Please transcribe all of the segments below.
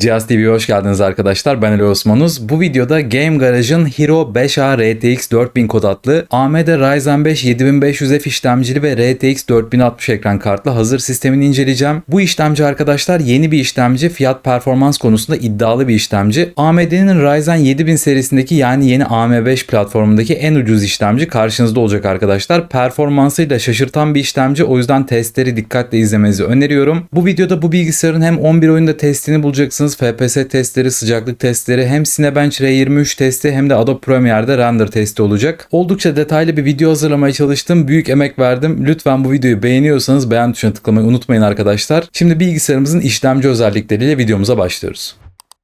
Cihaz TV'ye hoş geldiniz arkadaşlar. Ben Ali Osmanuz. Bu videoda Game Garage'ın Hero 5A RTX 4000 kod adlı AMD Ryzen 5 7500F işlemcili ve RTX 4060 ekran kartlı hazır sistemini inceleyeceğim. Bu işlemci arkadaşlar yeni bir işlemci. Fiyat performans konusunda iddialı bir işlemci. AMD'nin Ryzen 7000 serisindeki yani yeni AM5 platformundaki en ucuz işlemci karşınızda olacak arkadaşlar. Performansıyla şaşırtan bir işlemci. O yüzden testleri dikkatle izlemenizi öneriyorum. Bu videoda bu bilgisayarın hem 11 oyunda testini bulacaksınız. FPS testleri, sıcaklık testleri, hem Cinebench R23 testi hem de Adobe Premiere'de render testi olacak. Oldukça detaylı bir video hazırlamaya çalıştım. Büyük emek verdim. Lütfen bu videoyu beğeniyorsanız beğen tuşuna tıklamayı unutmayın arkadaşlar. Şimdi bilgisayarımızın işlemci özellikleriyle videomuza başlıyoruz.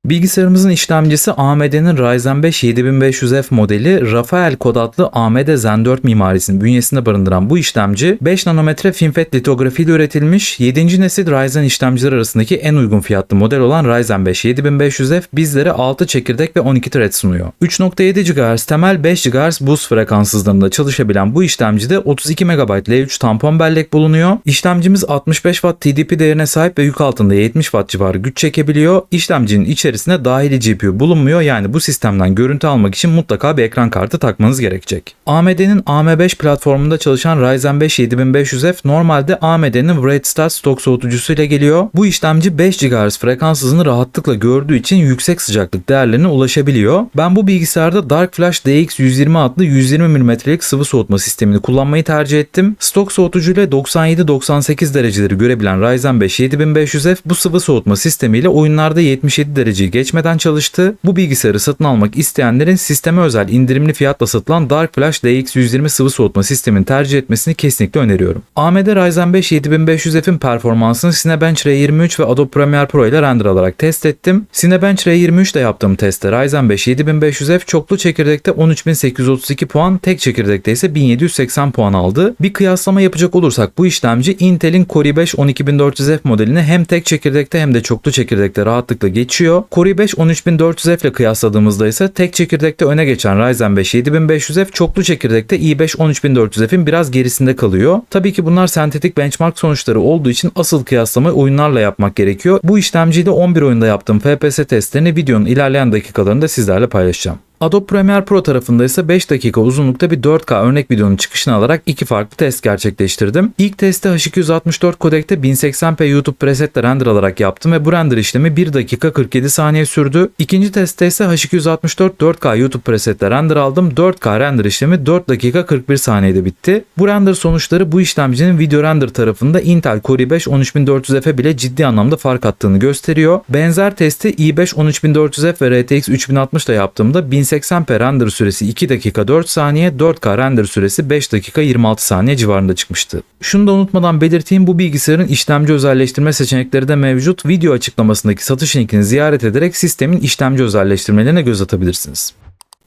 Bilgisayarımızın işlemcisi AMD'nin Ryzen 5 7500F modeli Rafael kod adlı AMD Zen 4 mimarisinin bünyesinde barındıran bu işlemci 5 nanometre FinFET litografi ile üretilmiş 7. nesil Ryzen işlemciler arasındaki en uygun fiyatlı model olan Ryzen 5 7500F bizlere 6 çekirdek ve 12 thread sunuyor. 3.7 GHz temel 5 GHz boost frekans hızlarında çalışabilen bu işlemcide 32 MB L3 tampon bellek bulunuyor. İşlemcimiz 65 Watt TDP değerine sahip ve yük altında 70 Watt civarı güç çekebiliyor. İşlemcinin içerisinde içerisinde dahili GPU bulunmuyor. Yani bu sistemden görüntü almak için mutlaka bir ekran kartı takmanız gerekecek. AMD'nin AM5 platformunda çalışan Ryzen 5 7500F normalde AMD'nin Wraithstar stok soğutucusu ile geliyor. Bu işlemci 5 GHz frekans hızını rahatlıkla gördüğü için yüksek sıcaklık değerlerine ulaşabiliyor. Ben bu bilgisayarda Dark Flash DX120 adlı 120 mm'lik sıvı soğutma sistemini kullanmayı tercih ettim. Stok soğutucuyla 97-98 dereceleri görebilen Ryzen 5 7500F bu sıvı soğutma sistemiyle oyunlarda 77 derece dereceyi geçmeden çalıştı. Bu bilgisayarı satın almak isteyenlerin sisteme özel indirimli fiyatla satılan Dark Flash DX120 sıvı soğutma sistemini tercih etmesini kesinlikle öneriyorum. AMD Ryzen 5 7500F'in performansını Cinebench R23 ve Adobe Premiere Pro ile render alarak test ettim. Cinebench R23 ile yaptığım testte Ryzen 5 7500F çoklu çekirdekte 13832 puan, tek çekirdekte ise 1780 puan aldı. Bir kıyaslama yapacak olursak bu işlemci Intel'in Core i5 12400F modelini hem tek çekirdekte hem de çoklu çekirdekte rahatlıkla geçiyor. Core i5 13400F ile kıyasladığımızda ise tek çekirdekte öne geçen Ryzen 5 7500F çoklu çekirdekte i5 13400F'in biraz gerisinde kalıyor. Tabii ki bunlar sentetik benchmark sonuçları olduğu için asıl kıyaslamayı oyunlarla yapmak gerekiyor. Bu işlemciyle 11 oyunda yaptığım FPS testlerini videonun ilerleyen dakikalarında sizlerle paylaşacağım. Adobe Premiere Pro tarafında ise 5 dakika uzunlukta bir 4K örnek videonun çıkışını alarak iki farklı test gerçekleştirdim. İlk testi H264 kodekte 1080p YouTube presetle render alarak yaptım ve bu render işlemi 1 dakika 47 saniye sürdü. İkinci testte ise H264 4K YouTube presetle render aldım. 4K render işlemi 4 dakika 41 saniyede bitti. Bu render sonuçları bu işlemcinin video render tarafında Intel Core i5 13400F'e bile ciddi anlamda fark attığını gösteriyor. Benzer testi i5 13400F ve RTX 3060 ile yaptığımda 1080p render süresi 2 dakika 4 saniye, 4K render süresi 5 dakika 26 saniye civarında çıkmıştı. Şunu da unutmadan belirteyim bu bilgisayarın işlemci özelleştirme seçenekleri de mevcut. Video açıklamasındaki satış linkini ziyaret ederek sistemin işlemci özelleştirmelerine göz atabilirsiniz.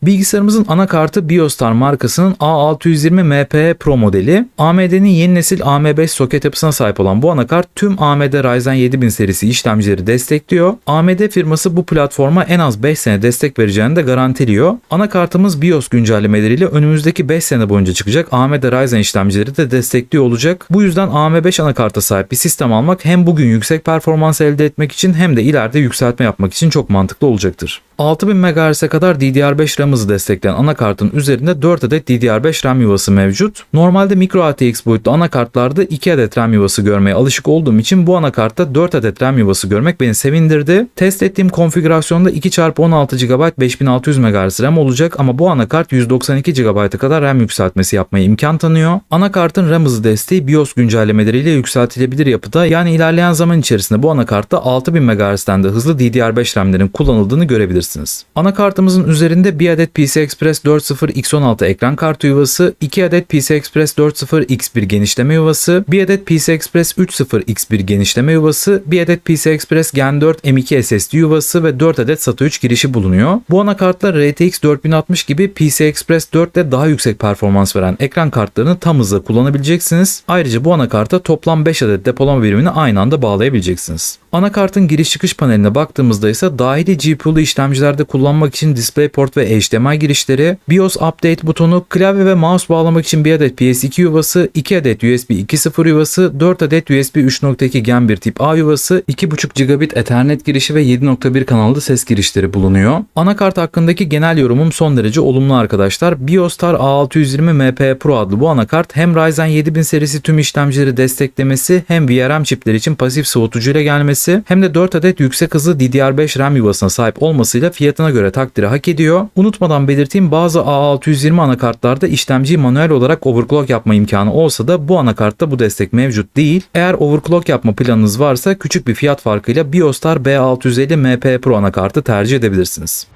Bilgisayarımızın anakartı Biostar markasının A620 MPE Pro modeli. AMD'nin yeni nesil AM5 soket yapısına sahip olan bu anakart tüm AMD Ryzen 7000 serisi işlemcileri destekliyor. AMD firması bu platforma en az 5 sene destek vereceğini de garantiliyor. Anakartımız BIOS güncellemeleriyle önümüzdeki 5 sene boyunca çıkacak AMD Ryzen işlemcileri de destekliyor olacak. Bu yüzden AM5 anakarta sahip bir sistem almak hem bugün yüksek performans elde etmek için hem de ileride yükseltme yapmak için çok mantıklı olacaktır. 6000 MHz'e kadar DDR5 RAM hızı destekleyen anakartın üzerinde 4 adet DDR5 RAM yuvası mevcut. Normalde micro ATX boyutlu anakartlarda 2 adet RAM yuvası görmeye alışık olduğum için bu anakartta 4 adet RAM yuvası görmek beni sevindirdi. Test ettiğim konfigürasyonda 2x16 GB 5600 MHz RAM olacak ama bu anakart 192 GB'a kadar RAM yükseltmesi yapmaya imkan tanıyor. Anakartın RAM hızı desteği BIOS güncellemeleriyle yükseltilebilir yapıda yani ilerleyen zaman içerisinde bu anakartta 6000 MHz'den de hızlı DDR5 RAM'lerin kullanıldığını görebilirsiniz alabilirsiniz. Anakartımızın üzerinde bir adet PCI Express 4.0 X16 ekran kartı yuvası, 2 adet PCI Express 4.0 X1 genişleme yuvası, bir adet PCI Express 3.0 X1 genişleme yuvası, bir adet PCI Express Gen 4 M2 SSD yuvası ve 4 adet SATA 3 girişi bulunuyor. Bu anakartlar RTX 4060 gibi PCI Express 4 ile daha yüksek performans veren ekran kartlarını tam hızla kullanabileceksiniz. Ayrıca bu anakarta toplam 5 adet depolama birimini aynı anda bağlayabileceksiniz. Anakartın giriş çıkış paneline baktığımızda ise dahili GPU'lu işlemci işlemcilerde kullanmak için DisplayPort ve HDMI girişleri, BIOS Update butonu, klavye ve mouse bağlamak için bir adet PS2 yuvası, 2 adet USB 2.0 yuvası, 4 adet USB 3.2 Gen 1 tip A yuvası, 2.5 gigabit Ethernet girişi ve 7.1 kanallı ses girişleri bulunuyor. Anakart hakkındaki genel yorumum son derece olumlu arkadaşlar. BIOStar A620 MP Pro adlı bu anakart hem Ryzen 7000 serisi tüm işlemcileri desteklemesi hem VRM çipleri için pasif soğutucuyla gelmesi hem de 4 adet yüksek hızlı DDR5 RAM yuvasına sahip olmasıyla fiyatına göre takdiri hak ediyor. Unutmadan belirteyim bazı A620 anakartlarda işlemciyi manuel olarak overclock yapma imkanı olsa da bu anakartta bu destek mevcut değil. Eğer overclock yapma planınız varsa küçük bir fiyat farkıyla BIOStar B650 MP Pro anakartı tercih edebilirsiniz.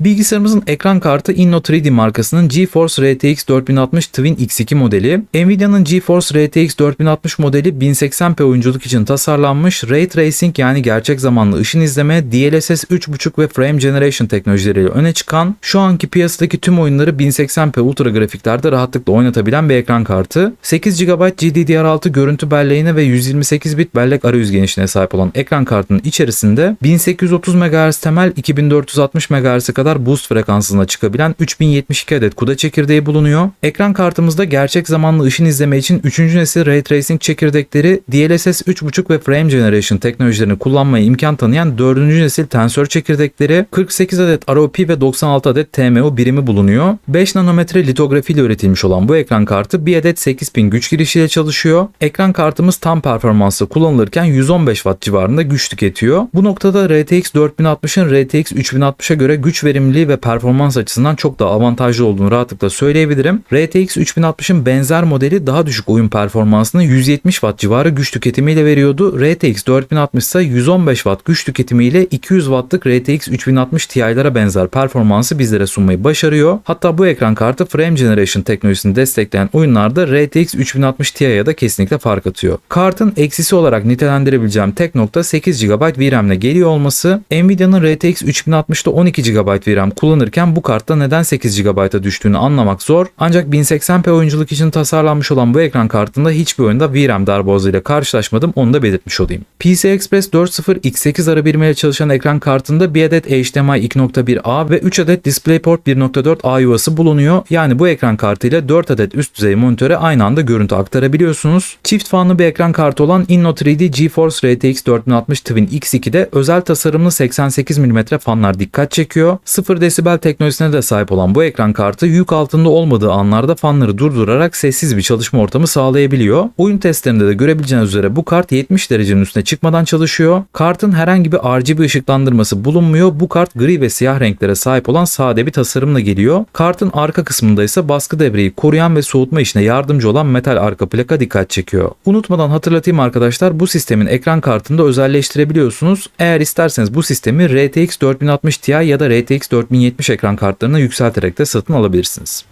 Bilgisayarımızın ekran kartı Inno 3D markasının GeForce RTX 4060 Twin X2 modeli. Nvidia'nın GeForce RTX 4060 modeli 1080p oyunculuk için tasarlanmış Ray Tracing yani gerçek zamanlı ışın izleme, DLSS 3.5 ve Frame Generation teknolojileriyle öne çıkan, şu anki piyasadaki tüm oyunları 1080p ultra grafiklerde rahatlıkla oynatabilen bir ekran kartı. 8 GB GDDR6 görüntü belleğine ve 128 bit bellek arayüz genişliğine sahip olan ekran kartının içerisinde 1830 MHz temel 2460 MHz'e kadar kadar boost frekansına çıkabilen 3072 adet CUDA çekirdeği bulunuyor. Ekran kartımızda gerçek zamanlı ışın izleme için 3. nesil Ray Tracing çekirdekleri, DLSS 3.5 ve Frame Generation teknolojilerini kullanmaya imkan tanıyan 4. nesil tensör çekirdekleri, 48 adet ROP ve 96 adet TMO birimi bulunuyor. 5 nanometre litografi ile üretilmiş olan bu ekran kartı bir adet 8000 güç girişiyle çalışıyor. Ekran kartımız tam performansla kullanılırken 115 Watt civarında güç tüketiyor. Bu noktada RTX 4060'ın RTX 3060'a göre güç ve verimliliği ve performans açısından çok daha avantajlı olduğunu rahatlıkla söyleyebilirim. RTX 3060'ın benzer modeli daha düşük oyun performansını 170 Watt civarı güç tüketimiyle veriyordu. RTX 4060 ise 115 Watt güç tüketimiyle 200 Watt'lık RTX 3060 Ti'lara benzer performansı bizlere sunmayı başarıyor. Hatta bu ekran kartı Frame Generation teknolojisini destekleyen oyunlarda RTX 3060 Ti'ye da kesinlikle fark atıyor. Kartın eksisi olarak nitelendirebileceğim tek nokta 8 GB VRAM ile geliyor olması. Nvidia'nın RTX 3060'da 12 GB VRAM kullanırken bu kartta neden 8 GB'a düştüğünü anlamak zor. Ancak 1080p oyunculuk için tasarlanmış olan bu ekran kartında hiçbir oyunda VRAM darboğazı ile karşılaşmadım onu da belirtmiş olayım. PCI Express 4.0 X8 ara çalışan ekran kartında bir adet HDMI 2.1A ve 3 adet DisplayPort 1.4 A yuvası bulunuyor. Yani bu ekran kartıyla 4 adet üst düzey monitöre aynı anda görüntü aktarabiliyorsunuz. Çift fanlı bir ekran kartı olan Inno 3D GeForce RTX 4060 Twin X2'de özel tasarımlı 88 mm fanlar dikkat çekiyor. 0 desibel teknolojisine de sahip olan bu ekran kartı yük altında olmadığı anlarda fanları durdurarak sessiz bir çalışma ortamı sağlayabiliyor. Oyun testlerinde de görebileceğiniz üzere bu kart 70 derecenin üstüne çıkmadan çalışıyor. Kartın herhangi bir RGB ışıklandırması bulunmuyor. Bu kart gri ve siyah renklere sahip olan sade bir tasarımla geliyor. Kartın arka kısmında ise baskı devreyi koruyan ve soğutma işine yardımcı olan metal arka plaka dikkat çekiyor. Unutmadan hatırlatayım arkadaşlar bu sistemin ekran kartında özelleştirebiliyorsunuz. Eğer isterseniz bu sistemi RTX 4060 Ti ya da RTX RTX 4070 ekran kartlarını yükselterek de satın alabilirsiniz.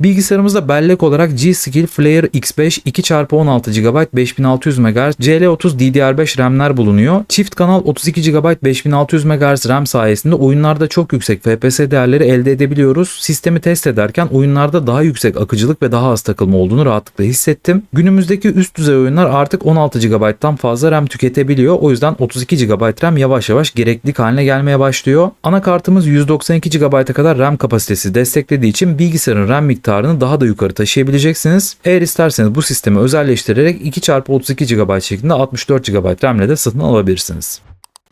Bilgisayarımızda bellek olarak G-Skill Flare X5 2x16 GB 5600 MHz CL30 DDR5 RAM'ler bulunuyor. Çift kanal 32 GB 5600 MHz RAM sayesinde oyunlarda çok yüksek FPS değerleri elde edebiliyoruz. Sistemi test ederken oyunlarda daha yüksek akıcılık ve daha az takılma olduğunu rahatlıkla hissettim. Günümüzdeki üst düzey oyunlar artık 16 GB'dan fazla RAM tüketebiliyor. O yüzden 32 GB RAM yavaş yavaş gereklilik haline gelmeye başlıyor. Anakartımız 192 GB'a kadar RAM kapasitesi desteklediği için bilgisayarın RAM miktarı miktarını daha da yukarı taşıyabileceksiniz. Eğer isterseniz bu sistemi özelleştirerek 2x32 GB şeklinde 64 GB RAM ile de satın alabilirsiniz.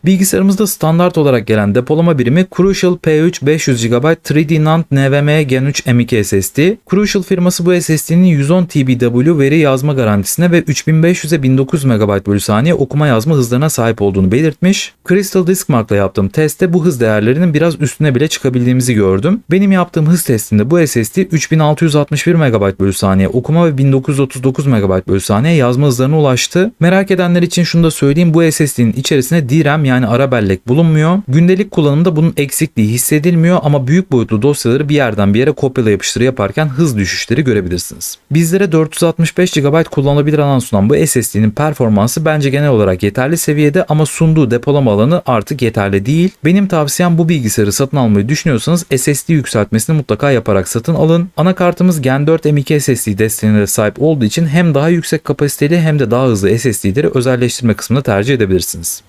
Bilgisayarımızda standart olarak gelen depolama birimi Crucial P3 500 GB 3D NAND NVMe Gen 3 M2 SSD. Crucial firması bu SSD'nin 110 TBW veri yazma garantisine ve 3500'e 1900 MB bölü saniye okuma yazma hızlarına sahip olduğunu belirtmiş. Crystal Disk Mark'la yaptığım testte bu hız değerlerinin biraz üstüne bile çıkabildiğimizi gördüm. Benim yaptığım hız testinde bu SSD 3661 MB bölü saniye okuma ve 1939 MB bölü saniye yazma hızlarına ulaştı. Merak edenler için şunu da söyleyeyim bu SSD'nin içerisine DRAM yani ara bellek bulunmuyor. Gündelik kullanımda bunun eksikliği hissedilmiyor ama büyük boyutlu dosyaları bir yerden bir yere kopyala yapıştır yaparken hız düşüşleri görebilirsiniz. Bizlere 465 GB kullanılabilir alan sunan bu SSD'nin performansı bence genel olarak yeterli seviyede ama sunduğu depolama alanı artık yeterli değil. Benim tavsiyem bu bilgisayarı satın almayı düşünüyorsanız SSD yükseltmesini mutlaka yaparak satın alın. Anakartımız Gen 4 M2 SSD desteğine de sahip olduğu için hem daha yüksek kapasiteli hem de daha hızlı SSD'leri özelleştirme kısmını tercih edebilirsiniz.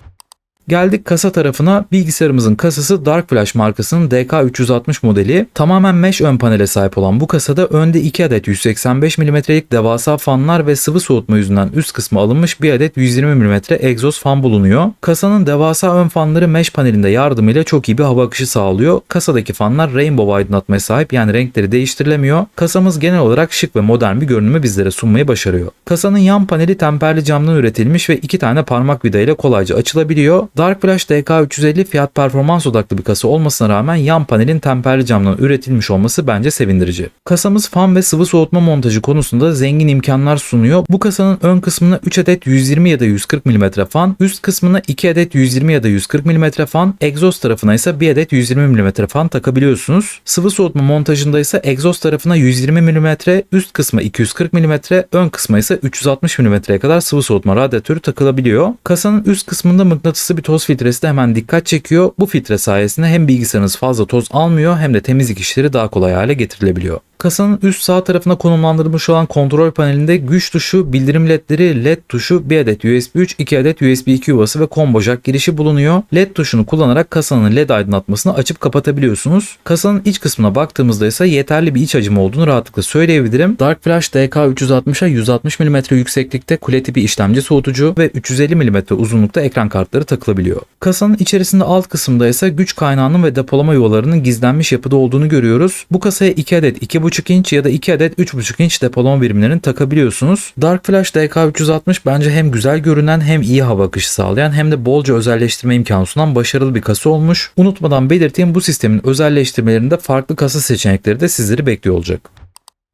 Geldik kasa tarafına. Bilgisayarımızın kasası Dark Flash markasının DK360 modeli. Tamamen mesh ön panele sahip olan bu kasada önde 2 adet 185 mm'lik devasa fanlar ve sıvı soğutma yüzünden üst kısmı alınmış bir adet 120 mm egzoz fan bulunuyor. Kasanın devasa ön fanları mesh panelinde yardımıyla çok iyi bir hava akışı sağlıyor. Kasadaki fanlar rainbow aydınlatmaya sahip yani renkleri değiştirilemiyor. Kasamız genel olarak şık ve modern bir görünümü bizlere sunmayı başarıyor. Kasanın yan paneli temperli camdan üretilmiş ve iki tane parmak vida ile kolayca açılabiliyor. Dark Flash DK350 fiyat performans odaklı bir kasa olmasına rağmen yan panelin temperli camdan üretilmiş olması bence sevindirici. Kasamız fan ve sıvı soğutma montajı konusunda zengin imkanlar sunuyor. Bu kasanın ön kısmına 3 adet 120 ya da 140 mm fan, üst kısmına 2 adet 120 ya da 140 mm fan, egzoz tarafına ise 1 adet 120 mm fan takabiliyorsunuz. Sıvı soğutma montajında ise egzoz tarafına 120 mm, üst kısmı 240 mm, ön kısmı ise 360 mm'ye kadar sıvı soğutma radyatörü takılabiliyor. Kasanın üst kısmında mıknatıslı bir toz filtresi de hemen dikkat çekiyor. Bu filtre sayesinde hem bilgisayarınız fazla toz almıyor hem de temizlik işleri daha kolay hale getirilebiliyor. Kasanın üst sağ tarafına konumlandırılmış olan kontrol panelinde güç tuşu, bildirim ledleri, led tuşu, bir adet USB 3, 2 adet USB 2 yuvası ve combo jack girişi bulunuyor. Led tuşunu kullanarak kasanın led aydınlatmasını açıp kapatabiliyorsunuz. Kasanın iç kısmına baktığımızda ise yeterli bir iç hacmi olduğunu rahatlıkla söyleyebilirim. Dark Flash DK360'a 160 mm yükseklikte kule tipi işlemci soğutucu ve 350 mm uzunlukta ekran kartları takılabiliyor. Kasanın içerisinde alt kısımda ise güç kaynağının ve depolama yuvalarının gizlenmiş yapıda olduğunu görüyoruz. Bu kasaya 2 adet 2.5 inç ya da 2 adet 3.5 inç depolama birimlerini takabiliyorsunuz. Dark Flash DK360 bence hem güzel görünen hem iyi hava akışı sağlayan hem de bolca özelleştirme imkanı sunan başarılı bir kasa olmuş. Unutmadan belirteyim bu sistemin özelleştirmelerinde farklı kasa seçenekleri de sizleri bekliyor olacak.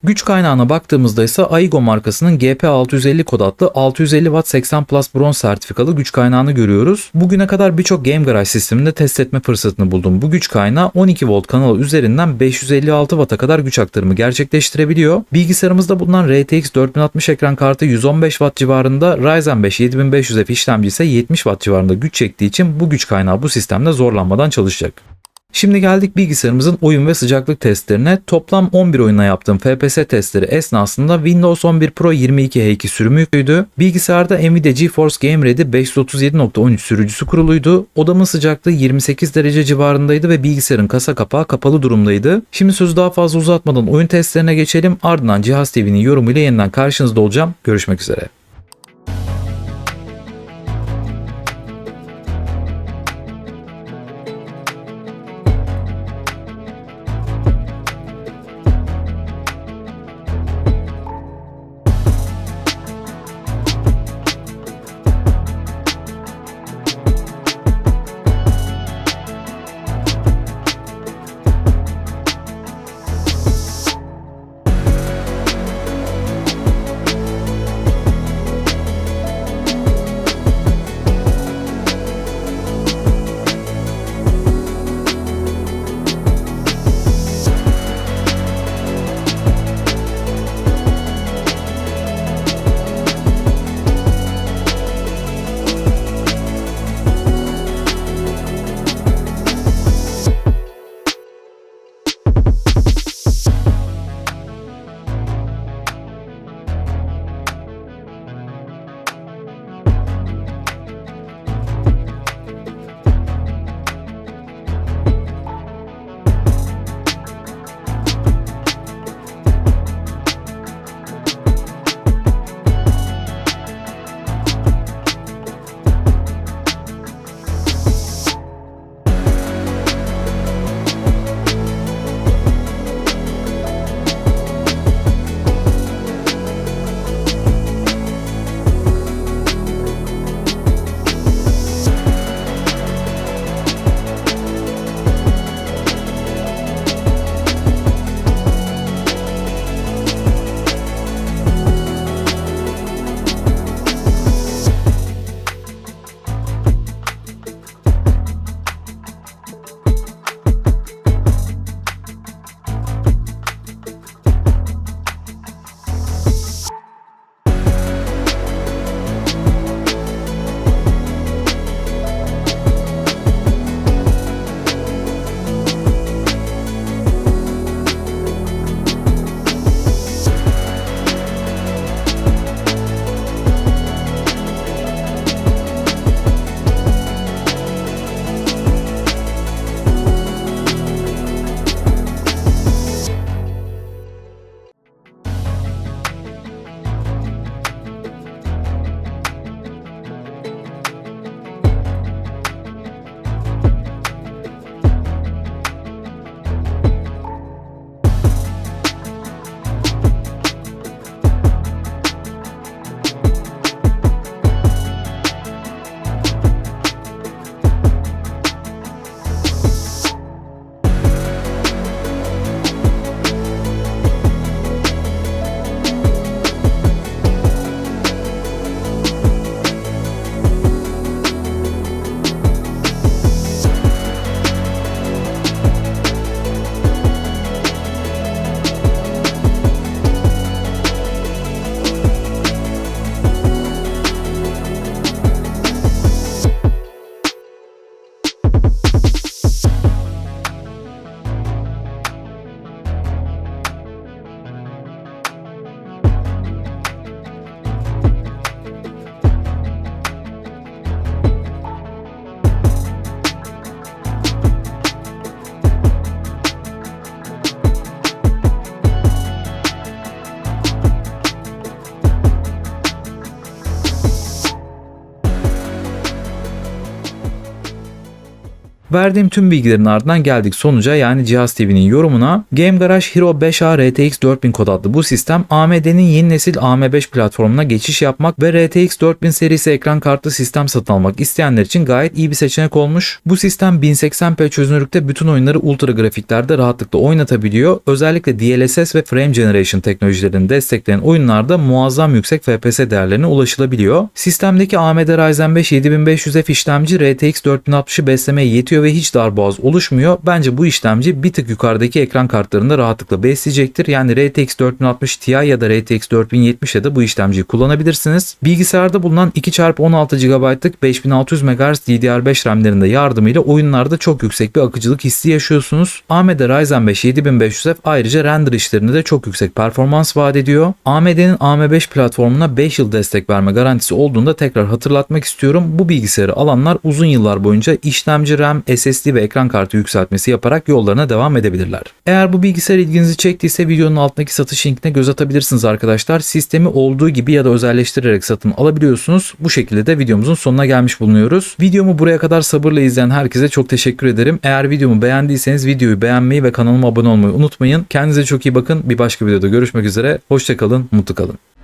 Güç kaynağına baktığımızda ise Aigo markasının GP650 kod adlı 650 Watt 80 Plus bronz sertifikalı güç kaynağını görüyoruz. Bugüne kadar birçok Game Garage sisteminde test etme fırsatını buldum. Bu güç kaynağı 12 volt kanalı üzerinden 556 Watt'a kadar güç aktarımı gerçekleştirebiliyor. Bilgisayarımızda bulunan RTX 4060 ekran kartı 115 Watt civarında, Ryzen 5 7500F işlemci ise 70 Watt civarında güç çektiği için bu güç kaynağı bu sistemde zorlanmadan çalışacak. Şimdi geldik bilgisayarımızın oyun ve sıcaklık testlerine. Toplam 11 oyuna yaptığım FPS testleri esnasında Windows 11 Pro 22H2 sürümü yüklüydü. Bilgisayarda Nvidia GeForce Game Ready 537.13 sürücüsü kuruluydu. Odamın sıcaklığı 28 derece civarındaydı ve bilgisayarın kasa kapağı kapalı durumdaydı. Şimdi sözü daha fazla uzatmadan oyun testlerine geçelim. Ardından Cihaz TV'nin yorumuyla yeniden karşınızda olacağım. Görüşmek üzere. Verdiğim tüm bilgilerin ardından geldik sonuca yani Cihaz TV'nin yorumuna. Game Garage Hero 5A RTX 4000 kod adlı bu sistem AMD'nin yeni nesil AM5 platformuna geçiş yapmak ve RTX 4000 serisi ekran kartlı sistem satın almak isteyenler için gayet iyi bir seçenek olmuş. Bu sistem 1080p çözünürlükte bütün oyunları ultra grafiklerde rahatlıkla oynatabiliyor. Özellikle DLSS ve Frame Generation teknolojilerini destekleyen oyunlarda muazzam yüksek FPS değerlerine ulaşılabiliyor. Sistemdeki AMD Ryzen 5 7500F işlemci RTX 4060'ı beslemeye yetiyor ve hiç darboğaz oluşmuyor. Bence bu işlemci bir tık yukarıdaki ekran kartlarında rahatlıkla besleyecektir. Yani RTX 4060 Ti ya da RTX 4070'e de bu işlemciyi kullanabilirsiniz. Bilgisayarda bulunan 2x16 GB'lık 5600 MHz DDR5 RAM'lerinde yardımıyla oyunlarda çok yüksek bir akıcılık hissi yaşıyorsunuz. AMD Ryzen 5 7500F ayrıca render işlerinde de çok yüksek performans vaat ediyor. AMD'nin AM5 platformuna 5 yıl destek verme garantisi olduğunda tekrar hatırlatmak istiyorum. Bu bilgisayarı alanlar uzun yıllar boyunca işlemci RAM, SSD ve ekran kartı yükseltmesi yaparak yollarına devam edebilirler. Eğer bu bilgisayar ilginizi çektiyse videonun altındaki satış linkine göz atabilirsiniz arkadaşlar. Sistemi olduğu gibi ya da özelleştirerek satın alabiliyorsunuz. Bu şekilde de videomuzun sonuna gelmiş bulunuyoruz. Videomu buraya kadar sabırla izleyen herkese çok teşekkür ederim. Eğer videomu beğendiyseniz videoyu beğenmeyi ve kanalıma abone olmayı unutmayın. Kendinize çok iyi bakın. Bir başka videoda görüşmek üzere. Hoşçakalın, mutlu kalın.